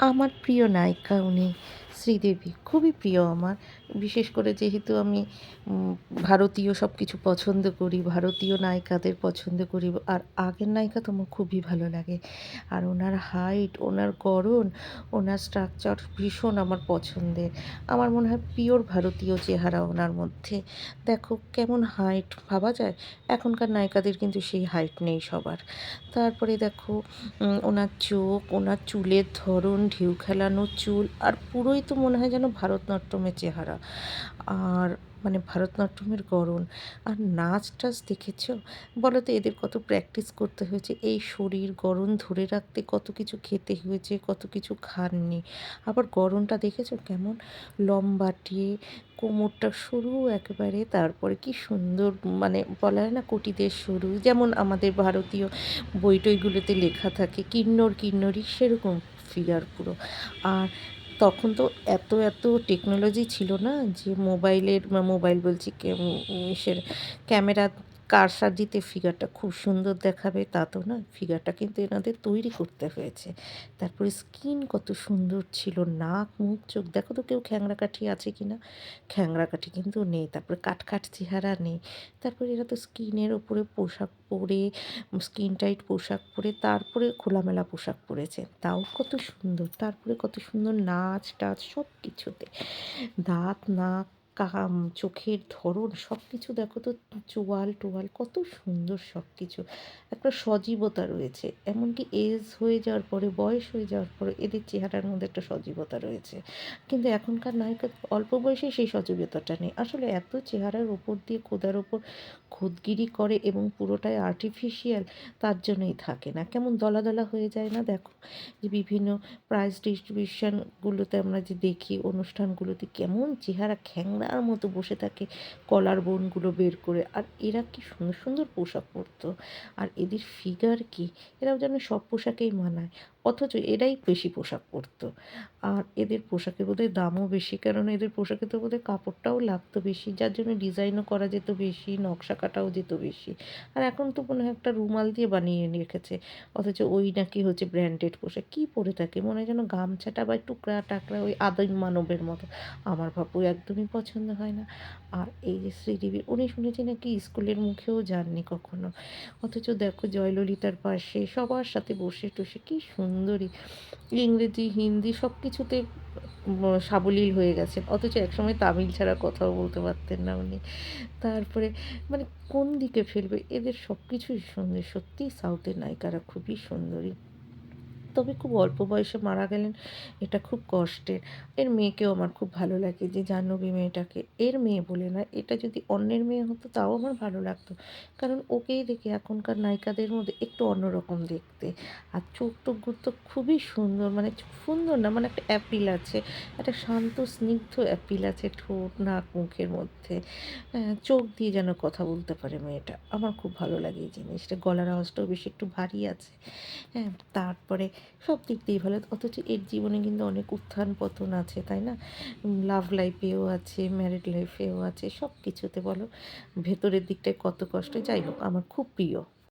আমার প্রিয় নায়িকা উনি। শ্রীদেবী খুবই প্রিয় আমার। বিশেষ করে যেহেতু আমি ভারতীয় সব কিছু পছন্দ করি, ভারতীয় নায়িকাদের পছন্দ করি, আর আগের নায়িকা তো আমার খুবই ভালো লাগে। আর ওনার হাইট ওনার গড়ন, ওনার স্ট্রাকচার ভীষণ আমার পছন্দের। আমার মনে হয় পিওর ভারতীয় চেহারা ওনার মধ্যে। দেখো কেমন হাইট ভাবা যায়? এখনকার নায়িকাদের কিন্তু সেই হাইট নেই সবার। তারপরে দেখো ওনার চোখ, ওনার চুলের ধরন, ঢেউ খেলানো চুল, আর পুরোই তো মনে হয় যেন ভারতনাট্যমের চেহারা। আর মানে ভারতনাট্যমের গড়ন আর নাচ টাচ দেখেছ? বলো তো এদের কত প্র্যাকটিস করতে হয়েছে। এই শরীর গড়ন ধরে রাখতে কত কিছু খেতে হয়েছে, কত কিছু খাননি। আবার গড়নটা দেখেছ কেমন? লম্বাটে কোমরটা সরু একেবারে, তারপরে কি সুন্দর মানে বলা হয় না কুটিদের সরু, যেমন আমাদের ভারতীয় বই টইগুলোতে লেখা থাকে কিন্নর কিন্নরই সেরকম ফিগার পুরো। আর তখন তো এত এত টেকনোলজি ছিল না যে মোবাইলের মোবাইল বলছি ক্যামেরা কারসাজিতে ফিগারটা খুব সুন্দর দেখাবে, তা তো না ফিগারটা কিন্তু এনাদের তৈরি করতে হয়েছে। তারপরে স্কিন কত সুন্দর ছিল, নাক, মুখ, চোখ। দেখো তো কেউ খ্যাংরা কাঠি আছে কি না খ্যাংরা কাঠি কিন্তু নেই। তারপরে কাটকাট চেহারা নেই। তারপরে এরা তো স্কিনের ওপরে পোশাক পরে স্কিন টাইট পোশাক পরে, তারপরে খোলামেলা পোশাক পরেছে। তাও কত সুন্দর। তারপরে কত সুন্দর নাচ টাচ সব কিছুতে দাঁত, নাক কাম, চোখের ধরন সব কিছু দেখো তো চোয়াল টোয়াল, কত সুন্দর সব কিছু একটা সজীবতা রয়েছে, এমনকি এজ হয়ে যাওয়ার পরে, বয়স হয়ে যাওয়ার পরে এদের চেহারার মধ্যে একটা সজীবতা রয়েছে। কিন্তু এখনকার নায়িকা অল্প বয়সে সেই সজীবতাটা নেই। আসলে এত চেহারার ওপর দিয়ে খোদার ওপর খুদগিরি করে এবং পুরোটাই আর্টিফিশিয়াল তার জন্যই থাকে না। কেমন দলা দলা হয়ে যায় না, দেখো? যে বিভিন্ন প্রাইজ ডিস্ট্রিবিউশনগুলোতে আমরা যে দেখি, অনুষ্ঠানগুলোতে কেমন চেহারা খ্যাংড়ার মতো বসে থাকে কলার বোনগুলো বের করে। আর এরা কি সুন্দর সুন্দর পোশাক পরতো। আর এদের ফিগার কি? এরাও যেন সব পোশাকেই মানায়। অথচ এরাই বেশি পোশাক পরতো। আর এদের পোশাকে বোধহয় দামও বেশি কারণ এদের পোশাকে তো বোধহয় কাপড়টাও লাগতো বেশি, যার জন্য ডিজাইনও করা যেত বেশি, নকশা কাটাও যেত বেশি। আর এখন তো মনে হয় একটা রুমাল দিয়ে বানিয়ে রেখেছে, অথচ ওই নাকি হচ্ছে ব্র্যান্ডেড পোশাক। কী পরে থাকে? মনে হয় যেন গামছাটা বা টুকরা টাকরা ওই আদিম মানবের মতো। আমার ভাবু একদমই পছন্দ হয় না। আর এই যে শ্রীদেবী, উনি শুনেছি নাকি স্কুলের মুখেও যাননি কখনো। অথচ দেখো জয়ললিতার পাশে সবার সাথে বসে টসে কী সুন্দরী ইংরেজি, হিন্দি সব কিছুতে সাবলীল হয়ে গেছেন অথচ একসময় তামিল ছাড়া কথাও বলতে পারতেন না উনি। তারপরে মানে কোন দিকে ফেলবে? এদের সব কিছুই সুন্দর। সত্যিই সাউথের নায়িকারা খুবই সুন্দরী। তবে খুব অল্প বয়সে মারা গেলেন এটা খুব কষ্টের। এর মেয়েকেও আমার খুব ভালো লাগে যে জাহ্নবী মেয়েটাকে। এর মেয়ে বলে না এটা যদি অন্যের মেয়ে হতো তাও আমার ভালো লাগতো। কারণ ওকেই দেখে এখনকার নায়িকাদের মধ্যে একটু অন্যরকম দেখতে। আর চোখ টোকগুলো তো খুবই সুন্দর মানে সুন্দর না মানে একটা অ্যাপিল আছে। একটা শান্ত স্নিগ্ধ অ্যাপিল আছে ঠোঁট নাক মুখের মধ্যে। হ্যাঁ, চোখ দিয়ে যেন কথা বলতে পারে মেয়েটা। আমার খুব ভালো লাগে এই জিনিসটা। গলার আওয়াজটাও বেশি একটু ভারী আছে। হ্যাঁ তারপরে সব দিক দিয়েই ভালো। অথচ এর জীবনে কিন্তু অনেক উত্থান পতন আছে, তাই না? লাভ লাইফেও আছে ম্যারিড লাইফেও আছে সব কিছুতে বলো। ভেতরের দিকটায় কত কষ্ট। যাই হোক, আমার খুব প্রিয়।